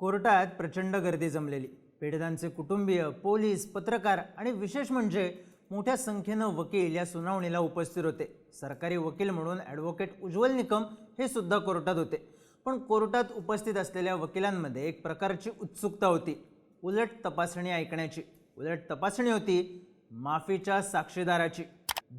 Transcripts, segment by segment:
कोर्टात प्रचंड गर्दी जमलेली. पीडितांचे कुटुंबीय पोलीस पत्रकार आणि विशेष म्हणजे मोठ्या संख्येनं वकील या सुनावणीला उपस्थित होते. सरकारी वकील म्हणून ॲडव्होकेट उज्ज्वल निकम हे सुद्धा कोर्टात होते. पण कोर्टात उपस्थित असलेल्या वकिलांमध्ये एक प्रकारची उत्सुकता होती. उलट तपासणी ऐकण्याची. उलट तपासणी होती माफीच्या साक्षीदाराची.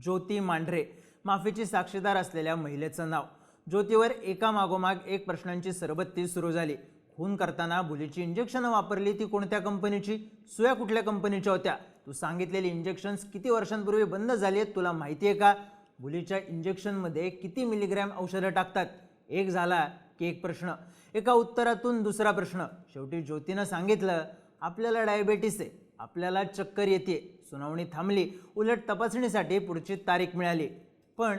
ज्योती मांढरे माफीची साक्षीदार असलेल्या महिलेचं नाव. ज्योतीवर एका मागोमाग एक प्रश्नांची सरबत्ती सुरू झाली. खून करताना भुलीची इंजेक्शनं वापरली ती कोणत्या कंपनीची? सुया कुठल्या कंपनीच्या होत्या? तू सांगितलेली इंजेक्शन्स किती वर्षांपूर्वी बंद झाली आहेत तुला माहिती आहे का? भुलीच्या इंजेक्शनमध्ये किती मिलीग्रॅम औषधं टाकतात? एक झाला की एक प्रश्न. एका उत्तरातून दुसरा प्रश्न. शेवटी ज्योतीनं सांगितलं आपल्याला डायबेटीस आहे. आपल्याला चक्कर येते सुनावणी थांबली. उलट तपासणीसाठी पुढची तारीख मिळाली. पण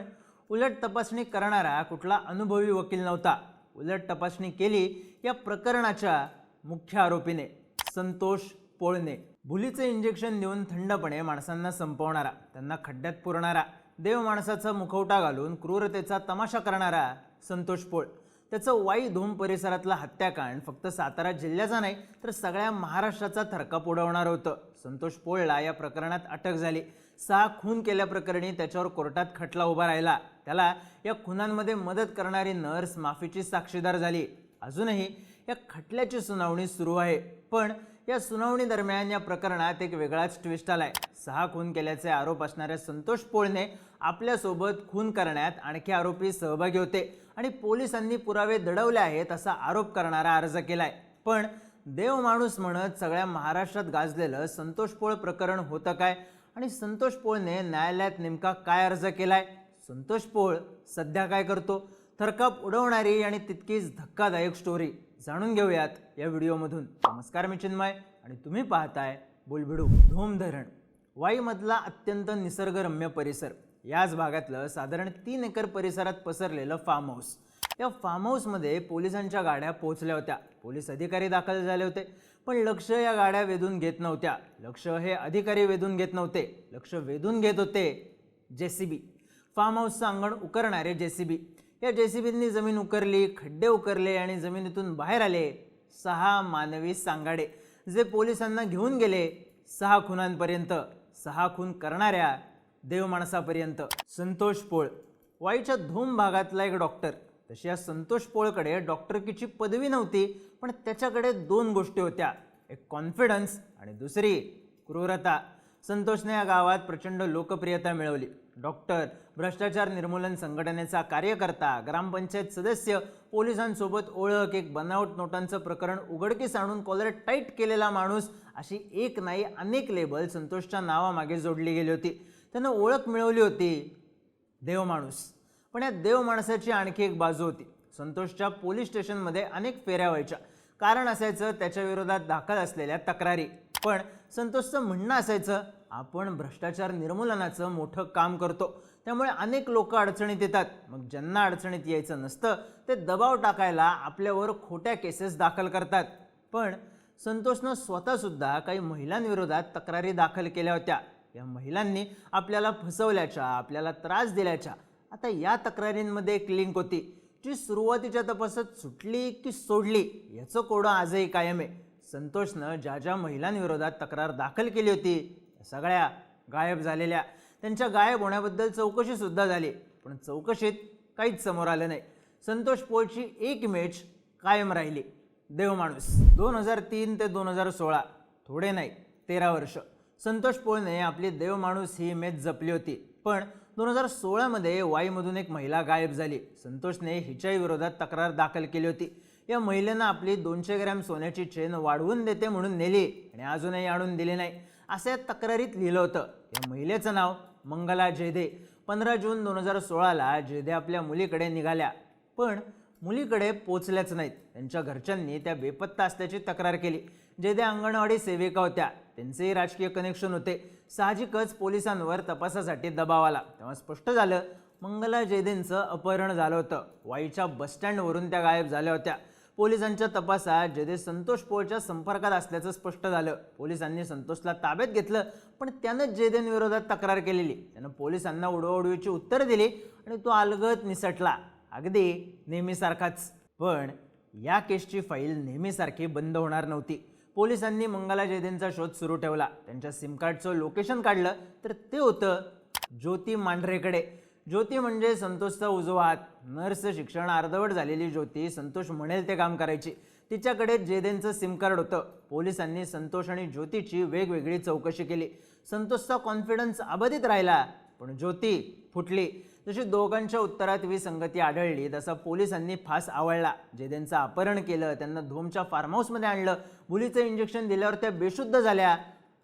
उलट तपासणी करणारा कुठला अनुभवी वकील नव्हता. उलट तपासणी केली या प्रकरणाच्या मुख्य आरोपीने संतोष पोळणे. भुलीचं इंजेक्शन देऊन थंडपणे माणसांना संपवणारा त्यांना खड्ड्यात पुरणारा देव माणसाचा मुखवटा घालून क्रूरतेचा तमाशा करणारा संतोष पोळ. त्याचं वाई धूम परिसरातला हत्याकांड फक्त सातारा जिल्ह्याचा नाही तर सगळ्या महाराष्ट्राचा थरकाप उडवणार होतं. संतोष पोळला या प्रकरणात अटक झाली. सहा खून केल्याप्रकरणी त्याच्यावर कोर्टात खटला उभा राहिला. त्याला या खुनांमध्ये मदत करणारी नर्स माफीची साक्षीदार झाली. अजूनही या खटल्याची सुनावणी सुरू आहे. पण या सुनावणी दरम्यान या प्रकरणात एक वेगळाच ट्विस्ट आलाय. सहा खून केल्याचे आरोप असणाऱ्या संतोष पोळने आपल्यासोबत खून करण्यात आणखी आरोपी सहभागी होते आणि पोलिसांनी पुरावे दडवले आहेत असा आरोप करणारा अर्ज केलाय. पण देव माणूस म्हणत सगळ्या महाराष्ट्रात गाजलेलं संतोष पोळ प्रकरण होतं काय? आणि संतोष पोळने न्यायालयात नेमका काय अर्ज केला आहे संतोष पोळ सध्या काय करतो? थरकाप उडवणारी आणि तितकीच धक्कादायक स्टोरी जाणून घेऊयात या व्हिडिओमधून. नमस्कार मी चिन्मय आणि तुम्ही पाहताय बुलबिडू धोम धरण वाईमधला अत्यंत निसर्गरम्य परिसर. याच भागातलं साधारण तीन एकर परिसरात पसरलेलं फार्म हाऊस या फार्म हाऊसमध्ये पोलिसांच्या गाड्या पोहोचल्या होत्या. पोलीस अधिकारी दाखल झाले होते. पण लक्ष या गाड्या वेधून घेत नव्हत्या. लक्ष हे अधिकारी वेधून घेत नव्हते. लक्ष वेधून घेत होते जे सी बी फार्म हाऊसचं अंगण उकरणारे जे सी बी या जे सी बींनी जमीन उकरली खड्डे उकरले आणि जमिनीतून बाहेर आले सहा मानवी सांगाडे जे पोलिसांना घेऊन गेले सहा खुनांपर्यंत सहा खून करणाऱ्या देव माणसापर्यंत. संतोष पोळ. वाईच्या धूम भागातला एक डॉक्टर तशी या संतोष पोळकडे डॉक्टरकीची पदवी नव्हती पण त्याच्याकडे दोन गोष्टी होत्या. एक कॉन्फिडन्स आणि दुसरी क्रूरता. संतोषने या गावात प्रचंड लोकप्रियता मिळवली. डॉक्टर भ्रष्टाचार निर्मूलन संघटनेचा कार्यकर्ता ग्रामपंचायत सदस्य पोलिसांसोबत ओळख एक बनावट नोटांचं प्रकरण उघडकीस आणून कॉलर टाईट केलेला माणूस अशी एक नाही अनेक लेबल संतोषच्या नावामागे जोडली गेली होती. त्यानं ओळख मिळवली होती देव माणूस. पण या देव माणसाची आणखी एक बाजू होती. संतोषच्या पोलीस स्टेशनमध्ये अनेक फेऱ्या व्हायच्या. कारण असायचं त्याच्या विरोधात दाखल असलेल्या तक्रारी. पण संतोषचं म्हणणं असायचं आपण भ्रष्टाचार निर्मूलनाचं मोठं काम करतो. त्यामुळे अनेक लोक अडचणीत येतात. मग ज्यांना अडचणीत यायचं नसतं ते दबाव टाकायला आपल्यावर खोट्या केसेस दाखल करतात. पण संतोषनं स्वतःसुद्धा काही महिलांविरोधात तक्रारी दाखल केल्या होत्या. या महिलांनी आपल्याला फसवल्याच्या आपल्याला त्रास दिल्याच्या आता या तक्रारींमध्ये एक लिंक होती जी सुरुवातीच्या तपासात सुटली की सोडली याचं कोडं आजही कायम आहे. संतोषनं ज्या ज्या महिलांविरोधात तक्रार दाखल केली होती त्या सगळ्या गायब झालेल्या. त्यांच्या गायब होण्याबद्दल चौकशीसुद्धा झाली पण चौकशीत काहीच समोर आलं नाही. संतोष पोळची एक इमेज कायम राहिली. देव माणूस दोन हजार तीन ते दोन हजार सोळा थोडे नाही तेरा वर्ष. संतोष पोळने आपली देव माणूस ही इमेज जपली होती पण दोन हजार सोळामध्ये वाईमधून एक महिला गायब झाली. संतोषने हिच्याही विरोधात तक्रार दाखल केली होती. या महिलेनं आपली दोनशे ग्रॅम सोन्याची चेन वाढवून देते म्हणून नेली आणि अजूनही आणून दिली नाही. असं या तक्रारीत लिहिलं होतं. या महिलेचं नाव मंगला जेधे. पंधरा जून दोन हजार सोळाला जेधे आपल्या मुलीकडे निघाल्या. पण मुलीकडे पोचल्याच नाहीत. त्यांच्या घरच्यांनी त्या बेपत्ता असल्याची तक्रार केली. जेधे अंगणवाडी सेविका होत्या. त्यांचेही राजकीय कनेक्शन होते. साहजिकच पोलिसांवर तपासासाठी दबाव आला. तेव्हा स्पष्ट झालं मंगला जयदेंचं अपहरण झालं होतं. वाईच्या बसस्टँडवरून त्या गायब झाल्या होत्या. पोलिसांच्या तपासात जयदे संतोष पोळच्या संपर्कात असल्याचं स्पष्ट झालं. पोलिसांनी संतोषला ताब्यात घेतलं पण त्यानं जयदेंविरोधात तक्रार केलेली. त्यानं पोलिसांना उडवाउडवीची उत्तरं दिली आणि तो अलगत निसटला. अगदी नेहमीसारखाच. पण या केसची फाईल नेहमीसारखी बंद होणार नव्हती. पोलिसांनी मंगला जयदेंचा शोध सुरू ठेवला. त्यांच्या सिमकार्डचं लोकेशन काढलं तर ते होतं ज्योती मांढरेकडे. ज्योती म्हणजे संतोषचा उजवा हात. नर्स शिक्षण अर्धवट झालेली ज्योती संतोष म्हणेल ते काम करायची. तिच्याकडे जेदेंचं सिम कार्ड होतं. पोलिसांनी संतोष आणि ज्योतीची वेगवेगळी चौकशी केली. संतोषचा कॉन्फिडन्स अबाधित राहिला पण ज्योती फुटली. जशी दोघांच्या उत्तरात विसंगती आढळली. तसा पोलिसांनी फास आवळला. जेदेंचं अपहरण केलं त्यांना धोमच्या फार्म हाऊसमध्ये आणलं. मुलीचं इंजेक्शन दिल्यावर त्या बेशुद्ध झाल्या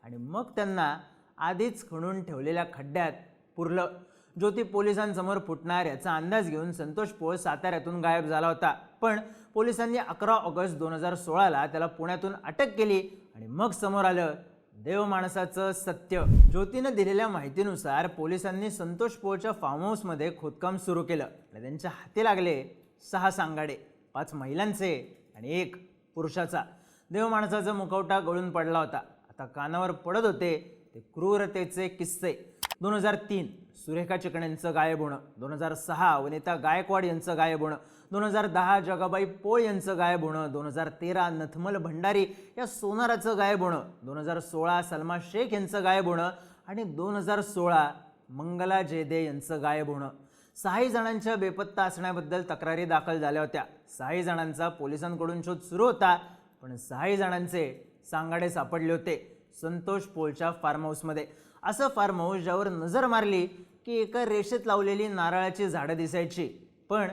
आणि मग त्यांना आधीच खणून ठेवलेल्या खड्ड्यात पुरलं. ज्योती पोलिसांसमोर फुटणार याचा अंदाज घेऊन संतोष पोळ साताऱ्यातून गायब झाला होता. पण पोलिसांनी अकरा ऑगस्ट दोन हजार सोळाला त्याला पुण्यातून अटक केली आणि मग समोर आलं देव माणसाचं सत्य ज्योतीनं दिलेल्या माहितीनुसार पोलिसांनी संतोष पोळच्या फार्म हाऊसमध्ये खोदकाम सुरू केलं. आणि त्यांच्या हाती लागले सहा सांगाडे पाच महिलांचे आणि एक पुरुषाचा. देव माणसाचा मुखवटा गळून पडला होता. आता कानावर पडत होते ते क्रूरतेचे किस्से. दोन हजार तीन सुरेखा चिकण्यांचं गायब होणं. दोन हजार सहा वनिता गायकवाड यांचं गायब होणं. दोन हजार दहा जगाबाई पोळ यांचं गायब होणं दोन हजार तेरा नथमल भंडारी या सोनाराचं गायब होणं दोन हजार सोळा सलमा शेख यांचं गायब होणं आणि दोन हजार सोळा मंगला जयदे यांचं गायब होणं. सहाही जणांच्या बेपत्ता असण्याबद्दल तक्रारी दाखल झाल्या होत्या. सहाही जणांचा पोलिसांकडून शोध सुरू होता पण सहाही जणांचे सांगाडे सापडले होते संतोष पोलच्या फार्म हाऊसमध्ये असं फार्म हाऊस ज्यावर नजर मारली की एका रेषेत लावलेली नारळाची झाडं दिसायची. पण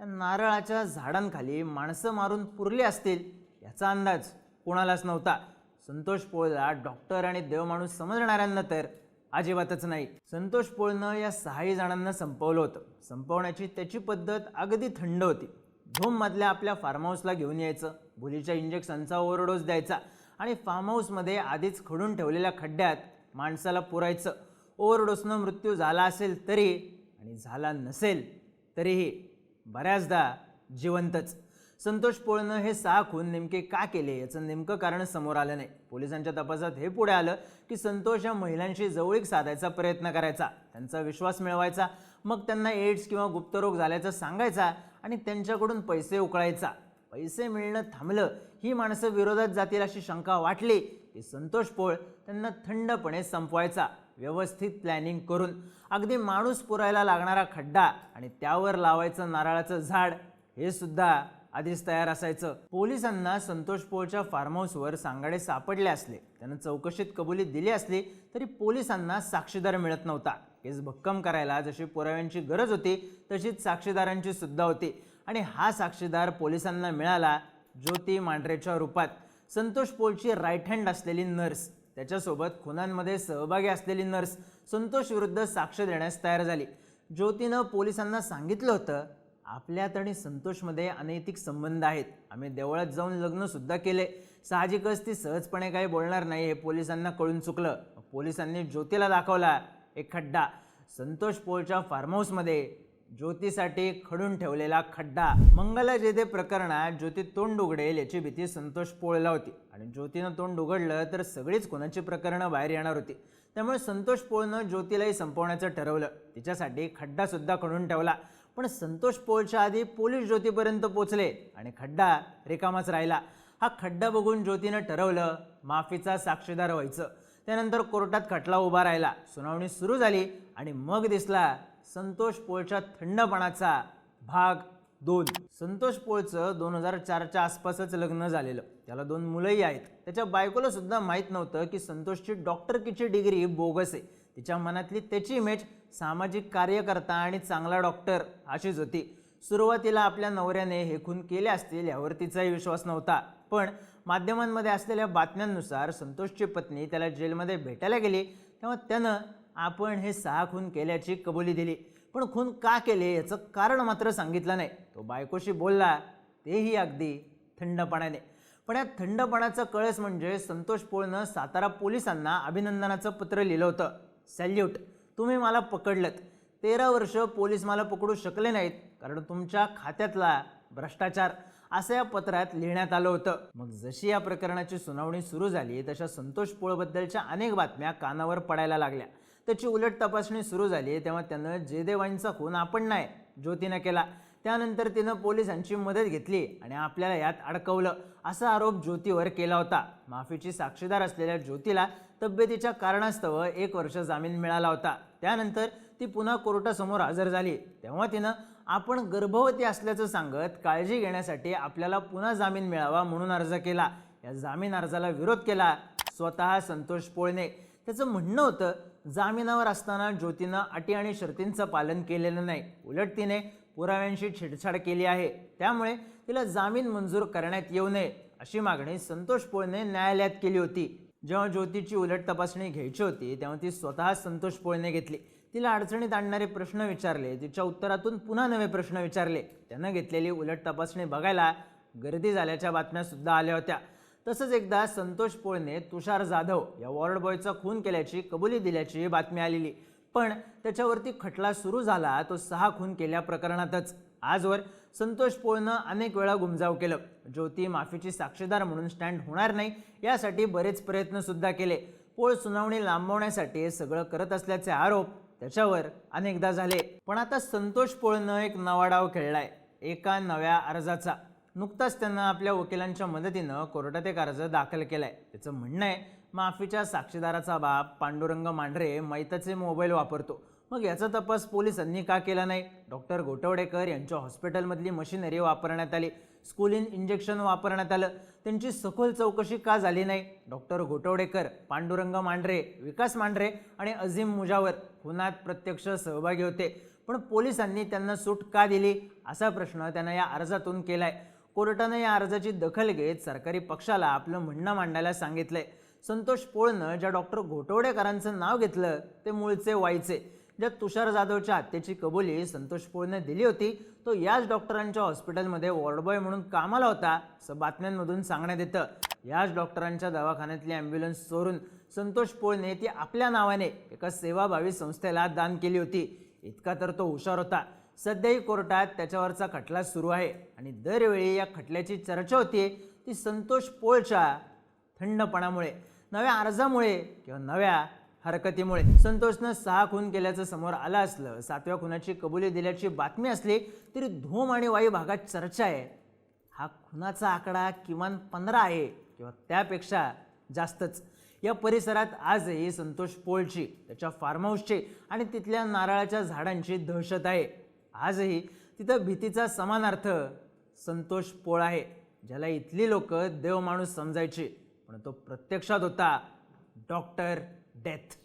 या नारळाच्या झाडांखाली माणसं मारून पुरली असतील याचा अंदाज कोणालाच नव्हता. संतोष पोळला डॉक्टर आणि देवमाणूस समजणाऱ्यांना तर अजिबातच नाही. संतोष पोळनं या सहाही जणांना संपवलं होतं. संपवण्याची त्याची पद्धत अगदी थंड होती. धूममधल्या आपल्या फार्म हाऊसला घेऊन यायचं भुलीच्या इंजेक्शनचा ओव्हरडोस द्यायचा आणि फार्म हाऊसमध्ये आधीच खडून ठेवलेल्या खड्ड्यात माणसाला पुरायचं. ओव्हरडोसनं मृत्यू झाला असेल तरी आणि झाला नसेल तरीही बऱ्याचदा जिवंतच. संतोष पोळनं हे सहा खून नेमके का केले याचं नेमकं कारण समोर आलं नाही. पोलिसांच्या तपासात हे पुढे आलं की संतोष या महिलांशी जवळीक साधायचा प्रयत्न करायचा. त्यांचा विश्वास मिळवायचा. मग त्यांना एड्स किंवा गुप्तरोग झाल्याचं सांगायचा आणि त्यांच्याकडून पैसे उकळायचा. पैसे मिळणं थांबलं. ही माणसं विरोधात जातील अशी शंका वाटली की संतोष पोळ त्यांना थंडपणे संपवायचा. व्यवस्थित प्लॅनिंग करून अगदी माणूस पुरायला लागणारा खड्डा आणि त्यावर लावायचं नारळाचं झाड हे सुद्धा आधीच तयार असायचं. पोलिसांना संतोष पोळच्या फार्म हाऊसवर सांगाडे सापडले असले त्यानं चौकशीत कबुली दिली असली तरी पोलिसांना साक्षीदार मिळत नव्हता. केस भक्कम करायला जशी पुराव्यांची गरज होती तशीच साक्षीदारांची सुद्धा होती. आणि हा साक्षीदार पोलिसांना मिळाला ज्योती मांढरेच्या रूपात. संतोष पोलची राईट हँड असलेली नर्स त्याच्यासोबत खुनांमध्ये सहभागी असलेली नर्स संतोष विरुद्ध साक्ष देण्यास तयार झाली. ज्योतीनं पोलिसांना सांगितलं होतं आपल्यात आणि संतोषमध्ये अनैतिक संबंध आहेत. आम्ही देवळात जाऊन लग्नसुद्धा केले. साहजिकच ती सहजपणे काही बोलणार नाही हे पोलिसांना कळून चुकलं. पोलिसांनी ज्योतीला दाखवला एक खड्डा. संतोष पोळच्या फार्म हाऊसमध्ये ज्योतीसाठी खडून ठेवलेला खड्डा. मंगला जेदे प्रकरणात ज्योती तोंड उघडेल याची भीती संतोष पोळला होती. आणि ज्योतीनं तोंड उघडलं तर सगळीच कोणाची प्रकरणं बाहेर येणार होती. त्यामुळे संतोष पोळनं ज्योतीलाही संपवण्याचं ठरवलं. तिच्यासाठी खड्डासुद्धा खडून ठेवला. पण संतोष पोळच्या आधी पोलीस ज्योतीपर्यंत पोचले आणि खड्डा रिकामाच राहिला. हा खड्डा बघून ज्योतीनं ठरवलं माफीचा साक्षीदार व्हायचं. त्यानंतर कोर्टात खटला उभा राहिला. सुनावणी सुरू झाली आणि मग दिसला संतोष पोळच्या थंडपणाचा भाग दोन. संतोष पोळचं दोन हजार चारच्या आसपासच लग्न झालेलं. त्याला दोन मुलंही आहेत. त्याच्या बायकोला सुद्धा माहीत नव्हतं की संतोषची डॉक्टरकीची डिग्री बोगस आहे. तिच्या मनातली त्याची इमेज सामाजिक कार्यकर्ता आणि चांगला डॉक्टर अशीच होती. सुरुवातीला आपल्या नवऱ्याने हे खून केले असतील यावर तिचाही विश्वास नव्हता. पण माध्यमांमध्ये असलेल्या बातम्यांनुसार संतोषची पत्नी त्याला जेलमध्ये भेटायला गेली. तेव्हा त्यानं आपण हे सहा खून केल्याची कबुली दिली. पण खून का केले याचं कारण मात्र सांगितलं नाही. तो बायकोशी बोलला तेही अगदी थंडपणाने. पण या थंडपणाचं कळस म्हणजे संतोष पोळनं सातारा पोलिसांना अभिनंदनाचं पत्र लिहिलं होतं. सॅल्यूट तुम्ही मला पकडलं तेरा वर्ष पोलीस मला पकडू शकले नाहीत कारण तुमच्या खात्यातला भ्रष्टाचार असं या पत्रात लिहिण्यात आलं होतं. मग जशी या प्रकरणाची सुनावणी सुरू झाली तशा संतोष पोळबद्दलच्या अनेक बातम्या कानावर पडायला लागल्या. त्याची उलट तपासणी सुरू झाली तेव्हा त्यानं जयदेवांचा खून आपण नाही ज्योतीनं केला. त्यानंतर तिनं पोलिसांची मदत घेतली आणि आपल्याला यात अडकवलं असा आरोप ज्योतीवर केला होता. माफीची साक्षीदार असलेल्या ज्योतीला तब्येतीच्या कारणास्तव एक वर्ष जामीन मिळाला होता. त्यानंतर ती पुन्हा कोर्टासमोर हजर झाली. तेव्हा तिनं आपण गर्भवती असल्याचं सांगत काळजी घेण्यासाठी आपल्याला पुन्हा जामीन मिळावा म्हणून अर्ज केला. या जामीन अर्जाला विरोध केला. स्वतः संतोष पोळणे. त्याचं म्हणणं होतं जामिनावर असताना ज्योतीनं अटी आणि शर्तींचं पालन केलेलं नाही. उलट तिने पुराव्यांशी छेडछाड केली आहे. त्यामुळे तिला जामीन मंजूर करण्यात येऊ नये अशी मागणी संतोष पोळने न्यायालयात केली होती. जेव्हा ज्योतीची उलट तपासणी घ्यायची होती तेव्हा ती स्वतः संतोष पोळने घेतली. तिला अडचणीत आणणारे प्रश्न विचारले तिच्या उत्तरातून पुन्हा नवे प्रश्न विचारले. त्यानं घेतलेली उलट तपासणी बघायला गर्दी झाल्याच्या बातम्या सुद्धा आल्या होत्या. तसंच एकदा संतोष पोळने तुषार जाधव या वॉर्ड बॉयचा खून केल्याची कबुली दिल्याची बातमी आलेली. पण त्याच्यावरती खटला सुरू झाला तो सहा खून केल्या प्रकरणातच. आजवर संतोष पोळनं अनेक वेळा गुमजाव केलं. ज्योती माफीची साक्षीदार म्हणून स्टँड होणार नाही यासाठी बरेच प्रयत्नसुद्धा केले. पोळ सुनावणी लांबवण्यासाठी सगळं करत असल्याचे आरोप त्याच्यावर अनेकदा झाले. पण आता संतोष पोळनं एक नवा डाव खेळलाय एका नव्या अर्जाचा. नुकताच त्यांना आपल्या वकिलांच्या मदतीनं कोर्टात एक अर्ज दाखल केला आहे त्याचं म्हणणं आहे माफीच्या साक्षीदाराचा बाप पांडुरंग मांढरे मैताचे मोबाईल वापरतो. मग याचा तपास पोलिसांनी का केला नाही? डॉक्टर गोटवडेकर यांच्या हॉस्पिटलमधली मशिनरी वापरण्यात आली. स्कुलिन इंजेक्शन वापरण्यात आलं. त्यांची सखोल चौकशी का झाली नाही? डॉक्टर घोटवडेकर पांडुरंग मांढरे विकास मांढरे आणि अझीम मुजावर खुनात प्रत्यक्ष सहभागी होते. पण पोलिसांनी त्यांना सूट का दिली? असा प्रश्न त्यांना या अर्जातून केला आहे कोर्टानं या अर्जाची दखल घेत सरकारी पक्षाला आपलं म्हणणं मांडायला सांगितलंय. संतोष पोळनं ज्या डॉक्टर घोटवडेकरांचं नाव घेतलं ते मूळचे वाईचे. ज्या तुषार जाधवच्या हत्येची कबुली संतोष पोळने दिली होती तो याच डॉक्टरांच्या हॉस्पिटलमध्ये वॉर्डबॉय म्हणून कामाला होता असं बातम्यांमधून सांगण्यात येतं. याच डॉक्टरांच्या दवाखान्यातली ॲम्ब्युलन्स चोरून संतोष पोळने ती आपल्या नावाने एका सेवाभावी संस्थेला दान केली होती. इतका तर तो हुशार होता. सध्याही कोर्टात त्याच्यावरचा खटला सुरू आहे. आणि दरवेळी या खटल्याची चर्चा होती ती संतोष पोळच्या थंडपणामुळे नव्या अर्जामुळे किंवा नव्या हरकतीमुळे. संतोषनं सहा खून केल्याचं समोर आलं असलं सातव्या खुनाची कबुली दिल्याची बातमी असली तरी धूम आणि वायू भागात चर्चा आहे. हा खुनाचा आकडा किमान पंधरा आहे किंवा त्यापेक्षा जास्तच. या परिसरात आजही संतोष पोळची त्याच्या फार्महाऊसची आणि तिथल्या नारळाच्या झाडांची दहशत आहे. आजही तिथं भीतीचा समानार्थ संतोष पोळ आहे ज्याला इथली लोक देव माणूस समजायची. पण तो प्रत्यक्षात होता डॉक्टर डेथ.